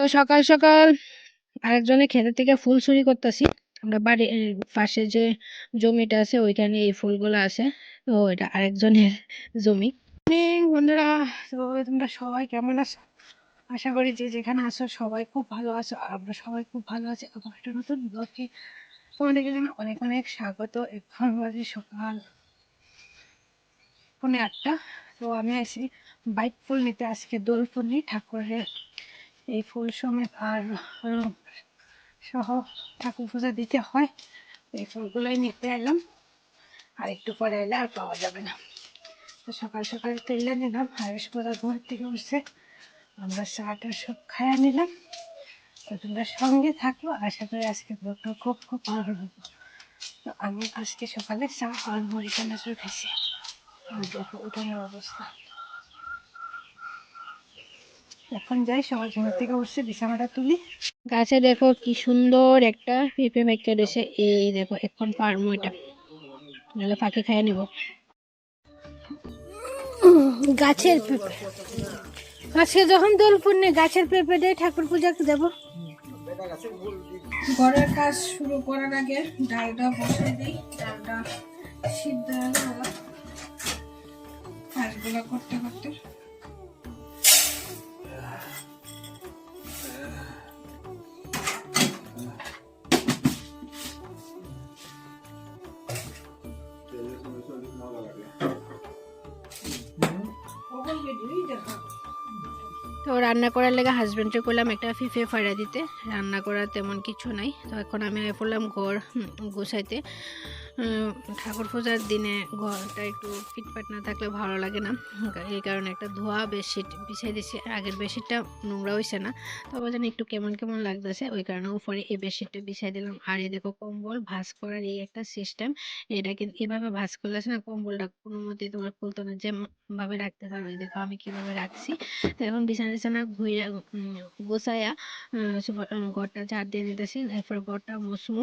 তো সকাল সকাল আরেকজনের ক্ষেতের থেকে ফুল চুরি করতেছি। আমরা বাড়ির পাশে যে জমিটা আছে, ওইখানে এই ফুলগুলো আছে। তো এটা আরেকজনের জমি। বন্ধুরা। তো তোমরা সবাই কেমন আছো? আশা করি যে যেখানে আছো সবাই খুব ভালো আছো আমরা সবাই খুব ভালো আছি। আবার একটা নতুন ব্লগে তোমাদেরকে জানাই অনেক অনেক স্বাগত। এখন বাজে সকাল পৌনে আটটা। তো আমি আছি বাইক ফুল নিতে, আজকে দোল ফুল নিই ঠাকুরের এই ফুল সমেত আর সহ ঠাকুর পূজা দিতে হয়। এই ফুলগুলোই নিতে এলাম। আর একটু পরে এলে আর পাওয়া যাবে না। তো সকাল সকাল তেলে নিলাম হারেস পূজা ঘর থেকে উঠছে। আমরা চাটা সব খাইয়া নিলাম। তো তোমরা সঙ্গে থাকো। আশা করি আজকে ব্লগটা খুব খুব ভালো লাগবে তো আমি আজকে সকালে চা আর মুড়ি খাইছি। আর দেখো, উঠানের অবস্থা। এখন যাই সবাই ঘুমের থেকে উঠছে বিছানাটা তুলি। গাছে দেখো কি সুন্দর একটা পেঁপে মেকে রয়েছে এই দেখো এখন পারব এটা। নাহলে পাখি খাইয়ে নিব। গাছের পেঁপে। আজকে যখন দোল পূর্ণে গাছের পেঁপে দিয়ে ঠাকুর পূজা দেবো? ঘরের কাজ শুরু করার আগে ডালটা বসিয়ে দিই। ডালটা সিদ্ধ হয়ে গেল। কাজগুলো করতে করতে তো রান্না করার লেগে হাজব্যান্ডে করলাম একটা ফিফে ফাড়া দিতে। রান্না করার তেমন কিছু নাই। তো এখন আমি পড়লাম ঘর গোসাইতে ঠাকুর পূজার দিনে ঘরটা একটু ফিটফাট না থাকলে ভালো লাগে না। এই কারণে একটা ধোয়া বেডশিট বিছাই দিছি আগের বেডশিটটা নোংরা হয়েছে না। তবে যেন একটু কেমন কেমন লাগতেছে। ওই কারণে উপরে এই বেডশিটটা বিছাই দিলাম। আর এই দেখো কম্বল ভাঁজ করার এই একটা সিস্টেম এটা কিন্তু এভাবে ভাঁজ করলে না কম্বলটা কোনো মতে তোমার খুলতো না? যে ভাবে রাখতে পারবে এই দেখো আমি কীভাবে রাখছি। তো এখন বিছানা টিছানা ঘুরে গোছায়া ঘরটা ঝাড় দিয়ে নিতেছি তারপর ঘরটা মুছমু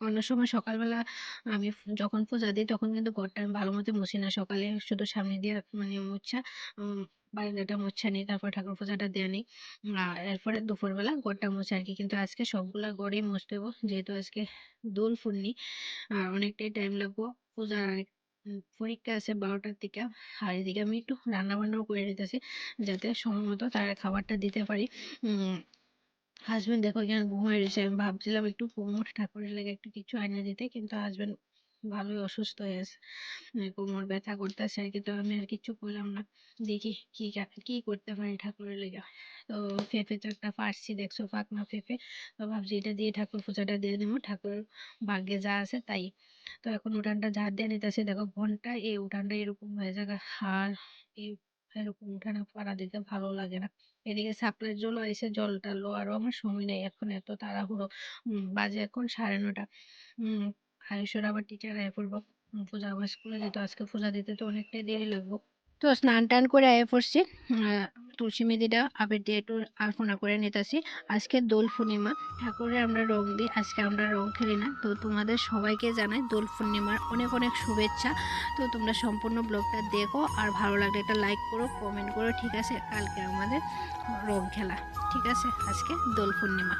অন্য সময় সকালবেলা আমি যখন পূজা দিই, তখন কিন্তু ঘরটা আমি ভালো মতো মুছি না। সকালে শুধু সামনে দিয়ে মানে মুছা বারান্দাটা মুছা নিই, তারপর ঠাকুর পূজাটা দিয়ে নিই। আর এরপরে দুপুরবেলা ঘরটা মুছে আর কি। কিন্তু আজকে সবগুলা ঘরেই মুছতে হব। যেহেতু আজকে দোল পূর্ণি, আর অনেকটাই টাইম লাগবো। পূজার পরীক্ষা আছে বারোটার দিকে। আর এদিকে আমি একটু রান্না বান্নাও করে নিতেছি, যাতে সময় মতো তার খাবারটা দিতে পারি। উম হাজবেন্ড দেখো, এখানে ঘুমিয়ে রয়েছে আমি ভাবছিলাম একটু কোমর ঠাকুরের লেগে একটু কিছু আইনা দিতে, কিন্তু হাজবেন্ড ভালোই অসুস্থ হয়ে আছে কোমর ব্যথা করতেছে আর কি, তো আমি আর কিছু করলাম না। দেখি কি কি করতে পারি ঠাকুরের লেগে। তো পেঁপে তো একটা পারছি দেখছ পাকনা পেঁপে তো ভাবছি এটা দিয়ে ঠাকুর পূজাটা দিয়ে দেবো। ঠাকুর ভাগ্যে যা আছে তাই। তো এখন উঠানটা ঝাড় দিয়ে নিতেছে, দেখো, ঘণ্টা, এই উঠানটা এরকম হয়ে যাবে আর এই এরকম উঠানে পাড়া দিতে ভালো লাগে না। এদিকে সাপ্লাইয়ের জল এসে জলটা লোয়ারও আমার সময় নেই এখন এত তাড়াহুড়ো। বাজে এখন সাড়ে নটা আয়ুষের আবার টিচার এ পড়ব। পূজা আবার স্কুলে যেত, আজকে পূজা দিতে তো অনেকটাই দেরি লাগবে। তো স্নান টান করে আয় পড়ছি। তুলসী মেদিটা আবির দিয়ে একটু আলপনা করে নিতেছি। আজকে দোল পূর্ণিমা। ঠাকুরের আমরা রং দিই। আজকে আমরা রং খেলি না। তো তোমাদের সবাইকে জানাই দোল পূর্ণিমার অনেক অনেক শুভেচ্ছা। তো তোমরা সম্পূর্ণ ব্লগটা দেখো। আর ভালো লাগলে একটা লাইক করো কমেন্ট করো, ঠিক আছে? কালকে আমাদের রং খেলা, ঠিক আছে? আজকে দোল পূর্ণিমা।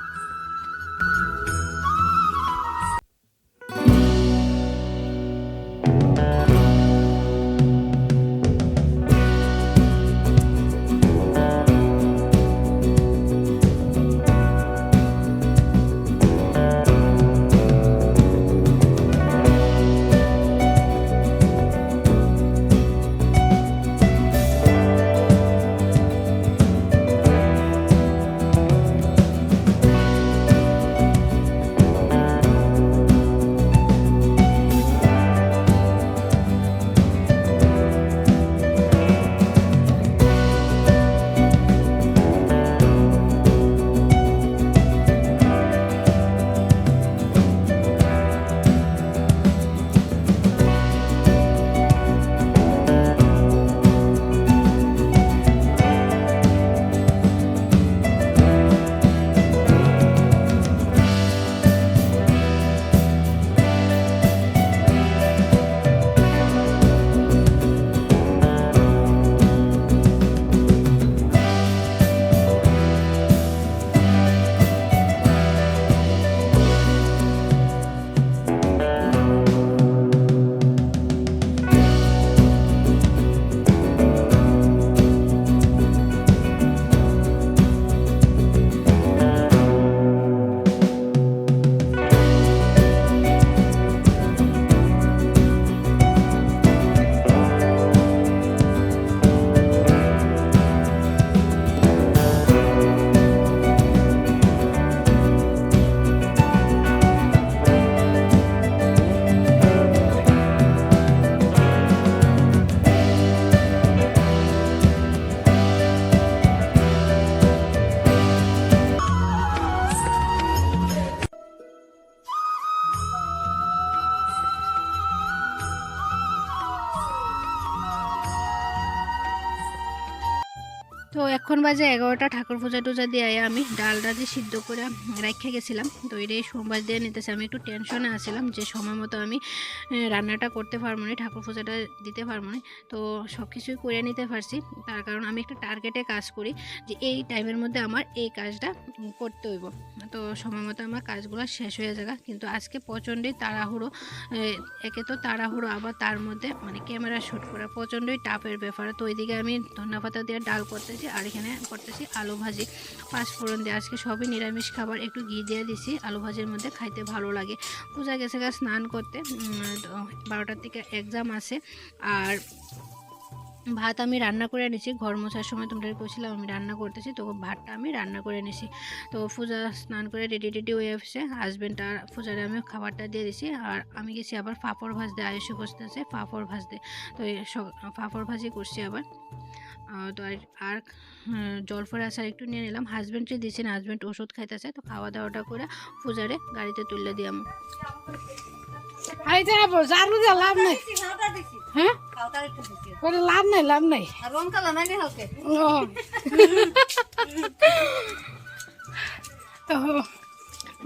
এখন বাজে এগারোটা, ঠাকুর পূজা টুজা দিয়ে আমি ডালটা যে সিদ্ধ করে রেখে গেছিলাম, তো এটাই সোমবার দিয়ে নিতেছে। আমি একটু টেনশনে আসছিলাম যে সময় মতো আমি রান্নাটা করতে পারব না, ঠাকুর পূজাটা দিতে পারব না। তো সব কিছুই করে নিতে পারছি। তার কারণ আমি একটা টার্গেটে কাজ করি যে এই টাইমের মধ্যে আমার এই কাজটা করতে হইব। তো সময় মতো আমার কাজগুলো শেষ হয়ে যাবে কিন্তু আজকে প্রচণ্ডই তাড়াহুড়ো একে তো তাড়াহুড়ো, আবার তার মধ্যে মানে ক্যামেরা শ্যুট করা প্রচণ্ডই টাপের ব্যাপার। তো ওইদিকে আমি ধন্যা পাতা দিয়ে ডাল করতেছি, আর এখানে করতেছি আলু ভাজি। পাঁচ ফোড়ন দিয়ে আজকে সবই নিরামিষ খাবার, একটু ঘি দিয়ে দিছি, আলু ভাজির মধ্যে খাইতে ভালো লাগে। পূজা গেছে গা স্নান করতে বারোটার থেকে এক্সাম আছে, আর ভাত আমি রান্না করে নিছি ঘর মোছার সময় তোমরা বলছিলাম আমি রান্না করতেছি, তো ভাতটা আমি রান্না করে নিছি তো পূজা স্নান করে রেডি রেডি হয়ে এসেছে হাজব্যান্ড আর পূজারে আমি খাবারটা দিয়ে দিছি, আর আমি গেছি আবার পাঁপড় ভাজতে, আয়ুষে বসতেছে পাঁপড় ভাজতে। তো পাঁপড় ভাজি করছি আবার। তো আর উম, জলফর আচার একটু নিয়ে নিলাম। হাজব্যান্ডকে দিয়েছি না হাজব্যান্ড ওষুধ খাইতেছে তো খাওয়া দাওয়াটা করে পূজারে গাড়িতে তুলে দিয়াম আই যাব জারু দিয়ে লাভ নাই। হ্যাঁ? লাভ নাই লাভ নাই। ও। তো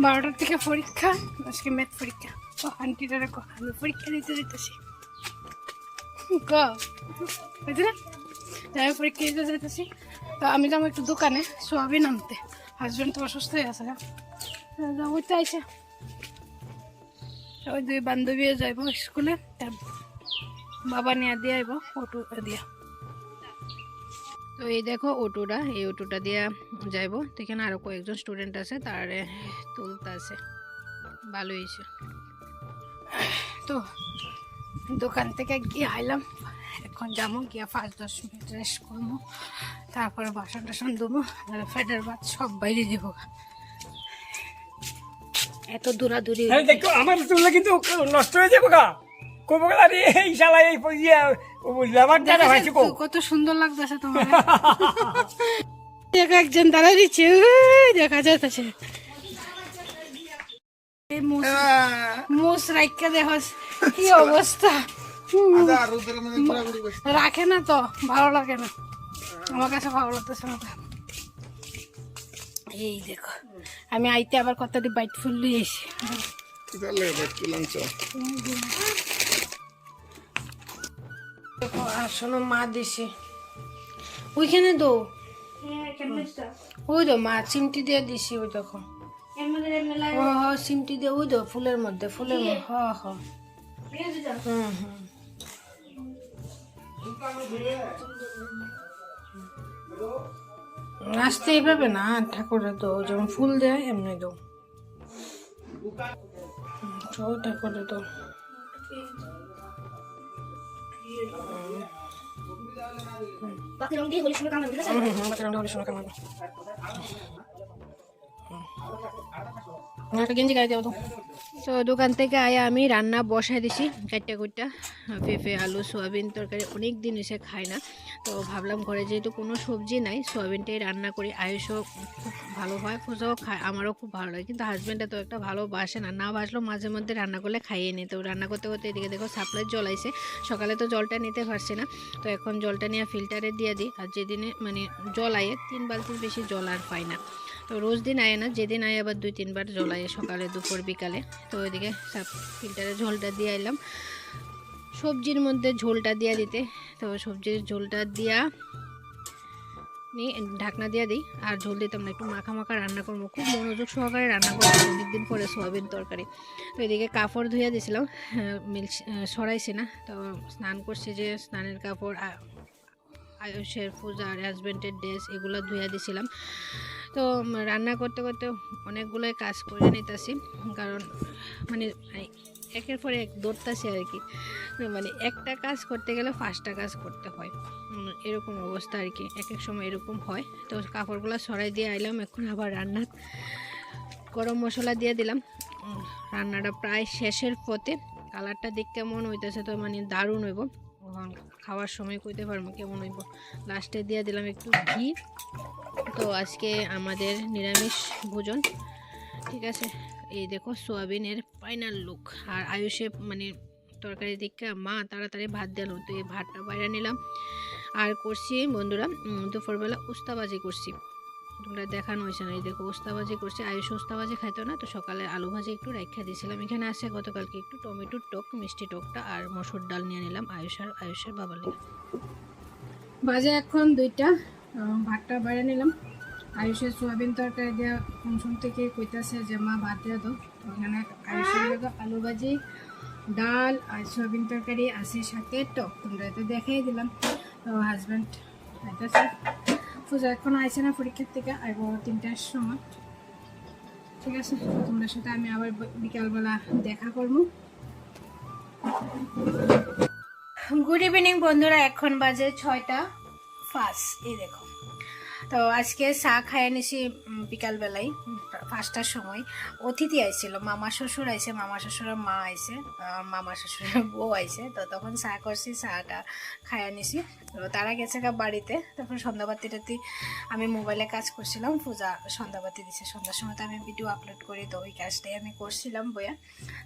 বারোটার থেকে পরীক্ষা আজকে ম্যাথ পরীক্ষা। ও আন্টিটা রাখো আমি পরীক্ষা দিতে দিতেছি ক? বুঝলি? না যাই পরীক্ষা দিতে যেতেছি তো আমি যাব একটু দোকানে, সোয়াবিন আনতে। হাজব্যান্ড তো অসুস্থ হয়ে আছে যাব তো ওই দুই বান্ধবীও যাইব স্কুলে বাবা নিয়ে দিয়ে আইব অটো দিয়া। তো এই দেখো অটোটা এই অটোটা দিয়ে যাইবো। এখানে আরও কয়েকজন স্টুডেন্ট আছে, তার তুলতে আছে ভালো হয়েছে। তো দোকান থেকে গিয়ে আইলাম। এখন যাব গিয়ে পাঁচ দশ মিনিট রেস্ট করব। তারপরে বাসন টাসন দেবো ফেডার ভাত সব বাইরে দিব। এত দূরাদূরি হ্যাঁ দেখো আমার চুলটা কিন্তু নষ্ট হয়ে যাবে গা। ইয়ে কত সুন্দর লাগতেছে তোমার। দেখা একজন দিচ্ছে মুস রাইকা দেখ কি অবস্থা। হুম। রাখে না তো ভালো লাগে না। আমার কাছে ভালো লাগতেছে না এই দেখো আমি আইতে আবার কতটি বাইট ফুল নিয়ে এসি। দেখো আর শোনো মা দিছে। ওইখানে দো। ওই তো মা চিমটি দিয়ে দিছি ওই দেখো। ও হ চিমটি দিয়ে ওই তো ফুলের মধ্যে ফুলের মধ্যে হ হ। হুম হুম। নাচতে এইভাবে না ঠাকুরের তো যেমন ফুল দেয় এমনি তো। ঠাকুরের তো। তো। দোকান থেকে আয়া আমি রান্না বসাই দিছি, কাটটা কুটটা, পেঁপে, আলু, সোয়াবিন তরকারি অনেক দিন এসে খাই না। তো ভাবলাম ঘরে যেহেতু কোনো সবজি নাই, সোয়াবিনটাই রান্না করি, আয়ুষও খুব ভালো হয় ফুজাও খায়, আমারও খুব ভালো লাগে। কিন্তু হাজব্যান্ডটা তো একটা ভালো বাসে না না বাসলেও মাঝে মধ্যে রান্না করলে খাইয়ে নিই তো রান্না করতে করতে এদিকে দেখো সাপ্লাই জল আইছে সকালে তো জলটা নিতে পারছি না। তো এখন জলটা নিয়ে ফিল্টারে দিয়ে দিই, আর যেদিনে মানে জল আয়ে তিন বালতির বেশি জল আর পাই না। তো রোজ দিন আয় না, যেদিন আয় আবার দুই তিনবার আয় সকালে, দুপুর, বিকালে। তো ওইদিকে সব ফিল্টারে ঝোলটা দিয়ে এলাম সবজির মধ্যে ঝোলটা দিয়ে দিতে। তো সবজির ঝোলটা দিয়া নিয়ে ঢাকনা দিয়ে দিই। আর ঝোল দিতাম না, একটু মাখা মাখা রান্না করব। খুব মনোযোগ সহকারে রান্না করব অনেকদিন পরে সোয়াবিন তরকারি। তো এদিকে কাপড় ধুয়ে দিয়েছিলাম মিল সরাইছি না। তো স্নান করছি যে স্নানের কাপড় আয়ুষের পূজা, আর হাজব্যান্ডের ড্রেস এগুলো ধুয়ে দিয়েছিলাম তো রান্না করতে করতে অনেকগুলোই কাজ করে নিতেছি। কারণ মানে একের পরে এক দৌড়তাছি আর কি। মানে একটা কাজ করতে গেলে পাঁচটা কাজ করতে হয়। এরকম অবস্থা আর কি। এক এক সময় এরকম হয়। তো কাপড়গুলো সরাই দিয়ে আইলাম। এখন আবার রান্না, গরম মশলা দিয়ে দিলাম। রান্নাটা প্রায় শেষের পথে। কালারটা দেখতে মন হইতেছে তো মানে দারুণ হইব। এখন খাওয়ার সময় কইতে পারব, কেমন হইব? লাস্টে দিয়ে দিলাম একটু ঘি। তো আজকে আমাদের নিরামিষ ভোজন, ঠিক আছে? এই দেখো, সোয়াবিনের ফাইনাল লুক আর আয়ুষে মানে তরকারি দিকে মা তাড়াতাড়ি ভাত দিল, তো এই ভাতটা বাইরে নিলাম। আর করছি, বন্ধুরা দুপুরবেলা উস্তাবাজি করছি। তোমরা দেখানো হয়েছে না। এই দেখো উস্তাবাজি করছি। আয়ুষ উস্তাবাজি খাইতো না, তো সকালে আলু ভাজি একটু রাখা দিয়েছিলাম। এখানে আসে গতকালকে একটু টমেটোর টক, মিষ্টি টকটা আর মসুর ডাল নিয়ে নিলাম আয়ুষ আর আয়ুষের বাবার লেগে। বাজে এখন দুইটা ভাতটা বাইরে নিলাম। আয়ুষের সোয়াবিন তরকারি দেওয়া কোন থেকে কইতাছে যে, মা, ভাত দেওয়া তো ওখানে আয়ুষের আলু ভাজি, ডাল আর সোয়াবিন তরকারি আছে সাথে টক। তোমরা তো দেখাই দিলাম। তো হাজব্যান্ড খাইতেছে। পূজা এখন আইছে না পরীক্ষার থেকে, আইব তিনটার সময়। ঠিক আছে তোমার সাথে আমি আবার বিকালবেলা দেখা করব। গুড ইভিনিং বন্ধুরা, এখন বাজে ছয়টা ফার্স্ট এই দেখো। তো আজকে চা খাইয়ে নিছি বিকালবেলায়। পাঁচটার সময় অতিথি আইছিল, মামা শ্বশুর আইছে, মামা শ্বশুরের মা আইছে মামা শ্বশুরের বউ আইছে। তো তখন চা করছি, চাটা খাইয়ে নিছি। তো তারা গেছে বাড়িতে। তারপর সন্ধ্যাবাতি টাতি আমি মোবাইলে কাজ করছিলাম, পূজা সন্ধ্যাবাতি দিছে। সন্ধ্যার সময় তো আমি ভিডিও আপলোড করি, তো ওই কাজটাই আমি করছিলাম বইয়া।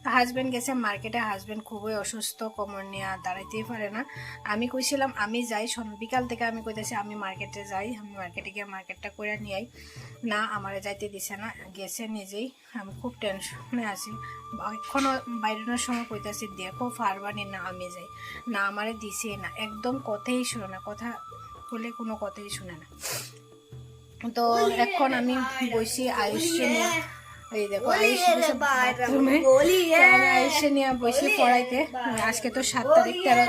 তো হাজব্যান্ড গেছে মার্কেটে হাজব্যান্ড খুবই অসুস্থ, কোমর নিয়ে দাঁড়াইতেই পারে না। আমি কইছিলাম, আমি যাই বিকাল থেকে আমি কইতেছি, আমি মার্কেটে যাই, আমি মার্কেটে গিয়ে মার্কেটটা করে নিয়ে আই না, আমারে যাইতে দিছে না। গেছে নিজেই। আমি খুব টেনশনে আছি। এখনও বাইরের সময় কইতেছি দেখো পারবানি না আমি যাই। না আমারে দিছে না। একদম কথাই শুনে না। কথা বলে কোনো কথাই শুনে না। তো এখন আমি বসি আয়ুষ নিয়ে। এই দেখো আয়ুষ বসে বাথরুমে? তো আয়ুষ নিয়ে বসে পড়াইতে। আজকে তো সাত তারিখ তেরো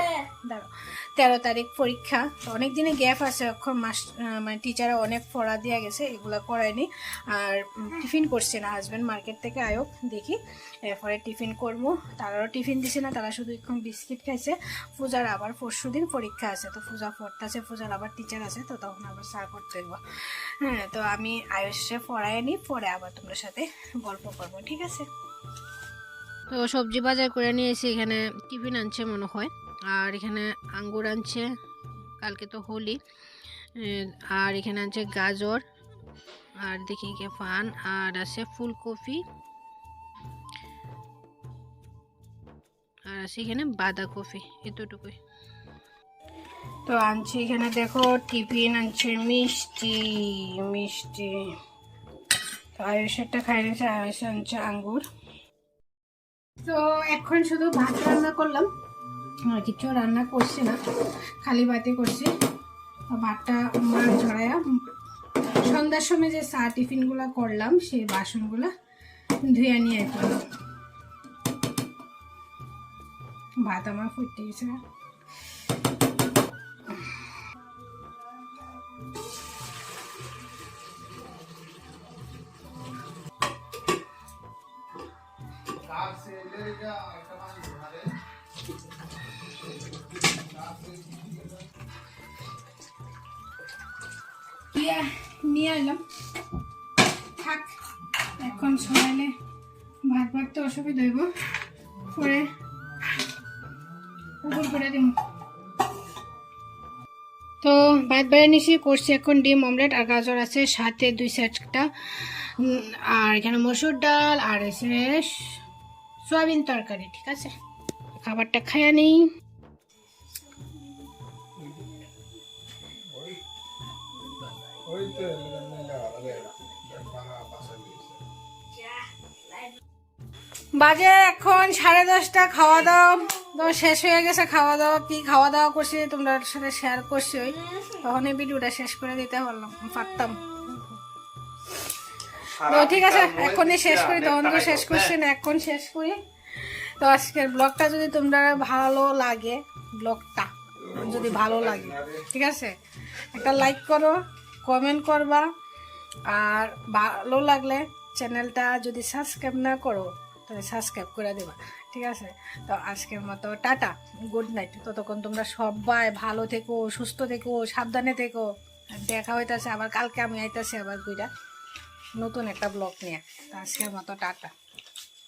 দাঁড়াও, তেরো তারিখ পরীক্ষা। অনেক দিনে গ্যাপ আছে, এখন মাস মানে টিচাররা অনেক পড়া দেওয়া গেছে, এগুলো করায়নি। আর টিফিন করছে না হাজব্যান্ড মার্কেট থেকে আয়োগ দেখি। এরপরে টিফিন করব। তারাও টিফিন দিছে না, তারা শুধু এখন বিস্কিট খাইছে। পূজার আবার পরশু দিন পরীক্ষা আছে, তো পূজা পড়তেছে, পূজার আবার টিচার আছে, তো তখন আবার চা করতে দেবো হ্যাঁ তো আমি আয়ুষে পড়ায় নি পরে আবার তোমার সাথে গল্প করব, ঠিক আছে? তো সবজি বাজার করে নিয়ে এসে এখানে টিফিন আনছে মনে হয়। আর এখানে আঙ্গুর আনছে, কালকে তো হোলি। আর এখানে আনছে গাজর, আর দেখি কে পান, আর আছে ফুলকপি। আর আছে এখানে বাঁধাকপি, এতটুকুই। তো আনছি এখানে দেখো, টিফিন আনছে মিষ্টি মিষ্টি। তো আয়ুষেরটা খাই নিয়েছে, আয়ুষ আনছে আঙ্গুর। তো এখন শুধু ভাত রান্না করলাম। কিছু রান্না করছি না, খালি ভাতই করছি। ভাতটা মাছ ঝরাইয়া সন্ধ্যার সময় যে চা টিফিনগুলো করলাম, সেই বাসনগুলো ধুয়ে নিয়ে করলাম ভাত আমার ফুটতে গেছে নিয়ে এলাম। থাক এখন ভাত ভাত উপর করে দিব। তো ভাত বেড়ে নিছি করছি এখন ডিম অমলেট আর গাজর আছে সাথে দুই উম, আর এখানে মসুর ডাল আর এসে সয়াবিন তরকারি ঠিক আছে? খাবারটা খাইয়া নেই। বাজে এখন সাড়ে দশটা খাওয়া দাওয়া তো শেষ হয়ে গেছে খাওয়া দাওয়া। কি খাওয়া দাওয়া করছি তোমরা সাথে শেয়ার করছি ওই। তখন এই ভিডিওটা শেষ করে দিতে পারলাম পারতাম। তো ঠিক আছে এখনই শেষ করি তখন তো শেষ করছি না এখন শেষ করি। তো আজকের ব্লগটা যদি তোমরা ভালো লাগে, ব্লগটা যদি ভালো লাগে, ঠিক আছে? একটা লাইক করো কমেন্ট করবা, আর ভালো লাগলে চ্যানেলটা যদি সাবস্ক্রাইব না করো, তাহলে সাবস্ক্রাইব করে দেবা, ঠিক আছে? তো আজকের মতো টাটা গুড নাইট ততক্ষণ তোমরা সবাই ভালো থেকো, সুস্থ থেকো, সাবধানে থেকো। দেখা হইতাছে আবার, কালকে আমি আইতাছি আবার গুইরা নতুন একটা ব্লগ নিয়ে। তো আজকের মতো টাটা।